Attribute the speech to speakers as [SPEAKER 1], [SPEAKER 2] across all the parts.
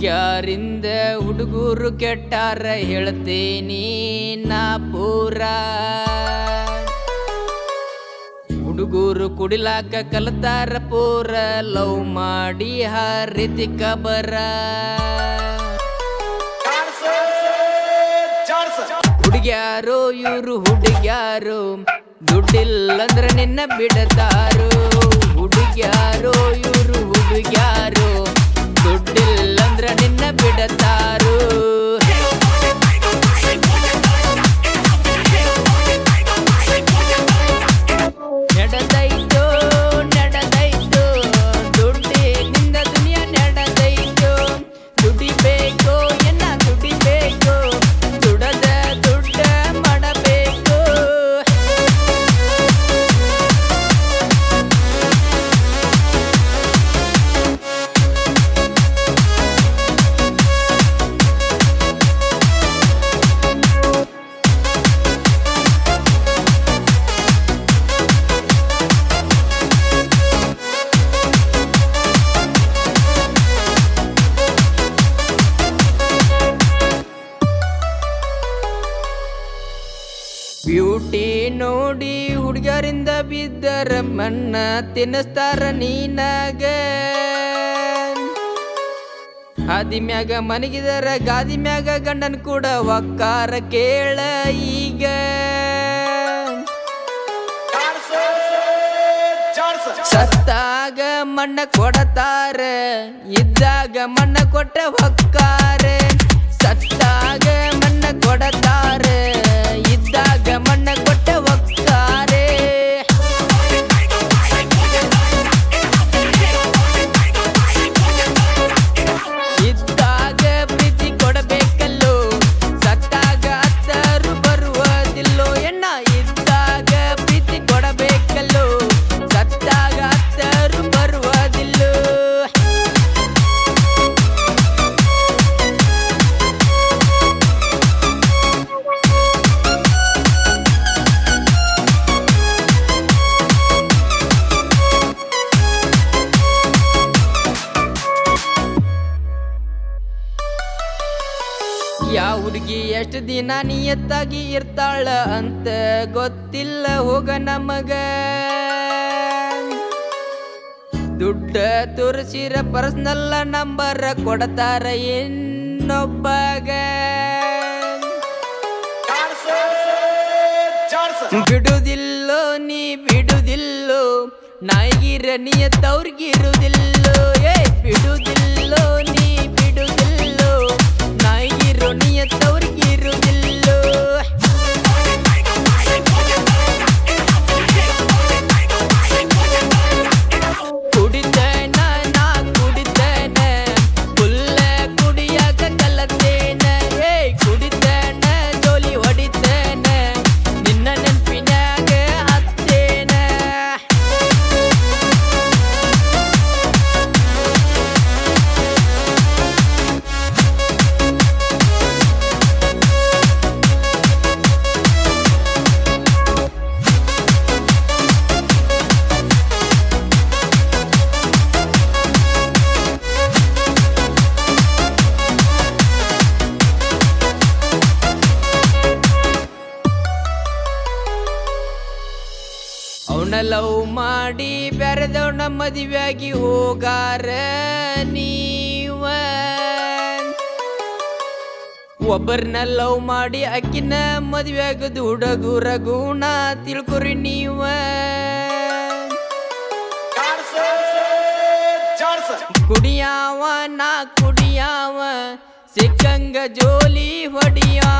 [SPEAKER 1] ಹುಡುಗ್ಯಾರಿಂದ ಹುಡುಗರು ಕೆಟ್ಟಾರ ಹೇಳ್ತೀನಿ ನಾ ಪೂರ. ಹುಡುಗರು ಕುಡಿಲಾಕ ಕಲ್ತಾರ ಪೂರ, ಲವ್ ಮಾಡಿ ಹರಿತಿ ಕಬರ. ಹುಡುಗ್ಯಾರು, ಇವರು ಹುಡುಗ್ಯಾರು, ದುಡ್ಡಿಲ್ಲಂದ್ರ ನಿನ್ನ ಬಿಡತಾರು. ಹುಡುಗ್ಯಾರು, ಇವರು ಹುಡುಗ್ಯಾರೋ ದುಡ್ಡಿಲ್ಲಂದ್ರ ನಿನ್ನ ಬಿಡತಾರೋ ನೋಡಿ ಹುಡುಗರಿಂದ ಬಿದ್ದರ ಮಣ್ಣ ತಿನ್ನಿಸ್ತಾರ ನೀನಾಗ. ಹಾದಿ ಮ್ಯಾಗ ಮನಗಿದರ, ಗಾದಿ ಮ್ಯಾಗ ಗಂಡನ್ ಕೂಡ ಒಕ್ಕಾರ ಕೇಳ ಈಗ. ಸತ್ತಾಗ ಮಣ್ಣ ಕೊಡತಾರ, ಇದ್ದಾಗ ಮಣ್ಣ ಕೊಟ್ಟ ಹೊಕ್ಕಾರ ಸತ್ತಾಗ ಮಣ್ಣ ಕೊಡತಾರ, ಇದ್ದಾಗ ಮಣ್ಣ ಕೊಟ್ಟ ಎಷ್ಟು ದಿನ ನಿಯತ್ತಾಗಿ ಇರ್ತಾಳ ಅಂತ ಗೊತ್ತಿಲ್ಲ, ಹೋಗ ನಮಗ. ದುಡ್ಡ ತೋರಿಸಿರ ಪರ್ಸ್ನಲ್ಲ ನಂಬರ್ ಕೊಡತಾರ ಇನ್ನೊಬ್ಬಗ. ಬಿಡುದಿಲ್ಲೋ, ನೀ ಬಿಡುದಿಲ್ಲೋ, ನಾಯಿಗಿರ ನಿಯತ್ತವ್ರಿಗಿರುದಿಲ್ಲೋ ಏ, ಬಿಡುದಿಲ್ಲೋ, ನೀ ಬಿಡುದಿಲ್ಲೋ, ನಾಯಿಗಿರೋ ನಿಯತ್ತವ್ರಿಗಿರುದಿಲ್ಲೋ இருதில் ಅವನ ಲವ್ ಮಾಡಿ ಬೆರೆದವನ ಮದುವೆಯಾಗಿ ಹೋಗಾರ ನೀವ. ಒಬ್ಬರನ್ನ ಲವ್ ಮಾಡಿ ಅಕ್ಕಿನ ಮದುವೆ ಆಗದು ಹುಡುಗರ ಗುಣ ತಿಳ್ಕೊರಿ ನೀವ. ಕುಡಿಯಾವ, ನಾ ಕುಡಿಯಾವ, ಸಿಕ್ಕಂಗ ಜೋಲಿ ಹೊಡಿಯಾವ.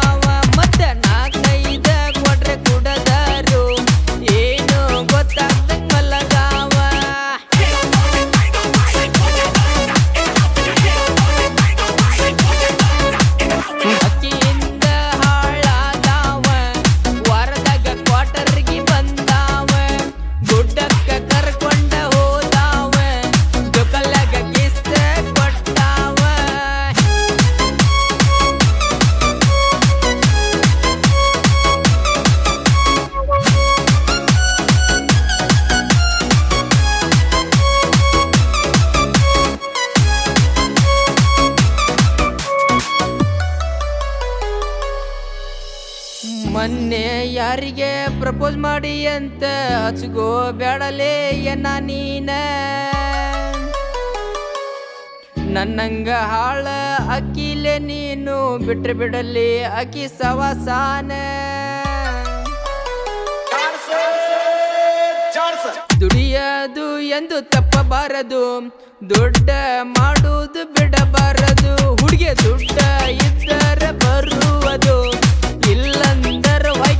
[SPEAKER 1] ಪ್ರಪೋಸ್ ಮಾಡಿ ಅಂತ ಹಚ್ಕೋ ಬೇಡಲೇ ಎನ್ನ ನೀನ? ನನ್ನಂಗ ಹಾಳ ಅಕ್ಕಿಲೆ ನೀನು ಬಿಟ್ರೆ ಬಿಡಲಿ ಅಕ್ಕಿ ಸವಸಾನ. ದುಡಿಯದು ಎಂದು ತಪ್ಪಬಾರದು, ದೊಡ್ಡ ಮಾಡುವುದು ಬಿಡಬಾರದು. ಹುಡುಗಿಯ ದುಡ್ಡ ಇದ್ದರೆ ಬರುವುದು, ಇಲ್ಲಂದರ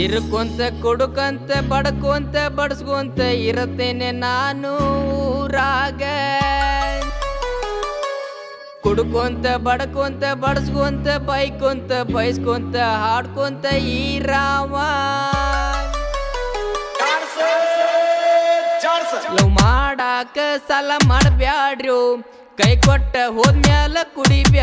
[SPEAKER 1] ತಿರುಕೊಂತ ಕೊಡುಕಂತ ಬಡ್ಕೊಂತ ಬಡಸ್ಕೊಂತ ಇರುತ್ತೇನೆ ನಾನು ಊರಾಗ. ಕುಡ್ಕೊಂತ ಬಡ್ಕೊಂತ ಬಡಸ್ಕೊಂತ ಬೈಕೊಂತ ಬೈಸ್ಕೊಂತ ಹಾಡ್ಕೊಂತ ಈ ರಾಮ. ಲವ್ ಮಾಡಾಕ ಸಾಲ ಮಾಡಬ್ಯಾಡ್ರು, ಕೈ ಕೊಟ್ಟ ಹೋದ್ಮ್ಯಾಲ ಕುಡಿಬ್ಯಾಡ